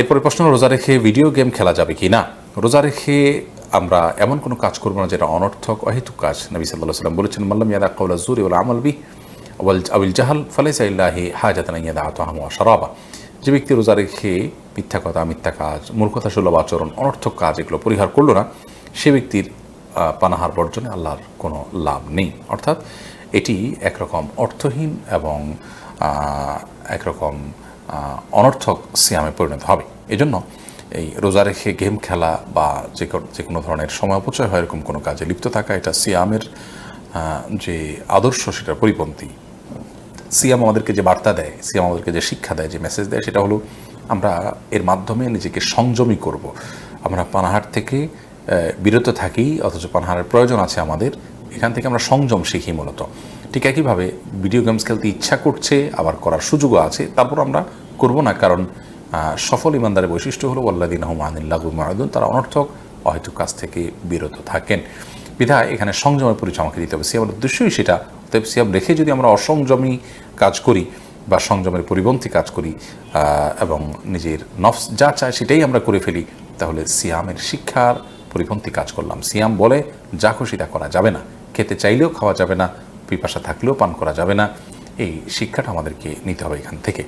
এরপরে প্রশ্ন রোজা রেখে ভিডিও গেম খেলা যাবে কি না? রোজা রেখে আমরা এমন কোনো কাজ করব না যেটা অনর্থক, অহেতুক কাজ। নবী সাল্লাহ সাল্লাম বলেছেন, মাল্লাম ইয়াদা কৌলা জুরি ওলা আমল বি আবিল জাহাল, ফালাইসা ইল্লাহি হাজাতানা ইয়াদা আতহাম শারাবা। যে ব্যক্তি রোজা রেখে মিথ্যা কথা, মিথ্যা কাজ মূর্খতা সুলভ আচরণ, অনর্থক কাজ এগুলো পরিহার করল না, সে ব্যক্তির পানাহার বর্জনে আল্লাহর কোনো লাভ নেই। অর্থাৎ এটি একরকম অর্থহীন এবং একরকম অনর্থক সিয়ামে পরিণত হবে। এজন্য এই রোজা রেখে গেম খেলা বা যে যে কোনো ধরনের সময় অপচয় হয় এরকম কোনো কাজে লিপ্ত থাকা, এটা সিয়ামের যে আদর্শ সেটার পরিপন্থী। সিয়াম আমাদেরকে যে বার্তা দেয়, সিয়াম আমাদেরকে যে শিক্ষা দেয়, যে মেসেজ দেয়, সেটা হলো আমরা এর মাধ্যমে নিজেকে সংযমী করব। আমরা পানাহার থেকে বিরত থাকি, অথচ পানাহারের প্রয়োজন আছে আমাদের এখান থেকে আমরা সংযম শিখি মূলত। ঠিক একইভাবে ভিডিও গেমস খেলতে ইচ্ছা করছে, আবার করার সুযোগও আছে তারপর আমরা করব না, কারণ সফল ইমানদারের বৈশিষ্ট্য হলো আল্লাদিন রহমানুল্লাহু মাহুদুন তারা অনর্থক অহেতুক কাজ থেকে বিরত থাকেন। বিধায় এখানে সংযমের পরিচয় আমাকে দিতে হবে। সিয়ামের উদ্দেশ্যই সেটা। অতএব সিয়াম রেখে যদি আমরা অসংযমী কাজ করি বা সংযমের পরিপন্থী কাজ করি এবং নিজের নফস যা চায় সেটাই আমরা করে ফেলি, তাহলে সিয়ামের শিক্ষার পরিপন্থী কাজ করলাম। সিয়াম বলে, যা খুশি তা করা যাবে না। খেতে চাইলেও খাওয়া যাবে না, পিপাসা থাকলেও পান করা যাবে না। এই শিক্ষাটা আমাদেরকে নিতে হবে এখান থেকে।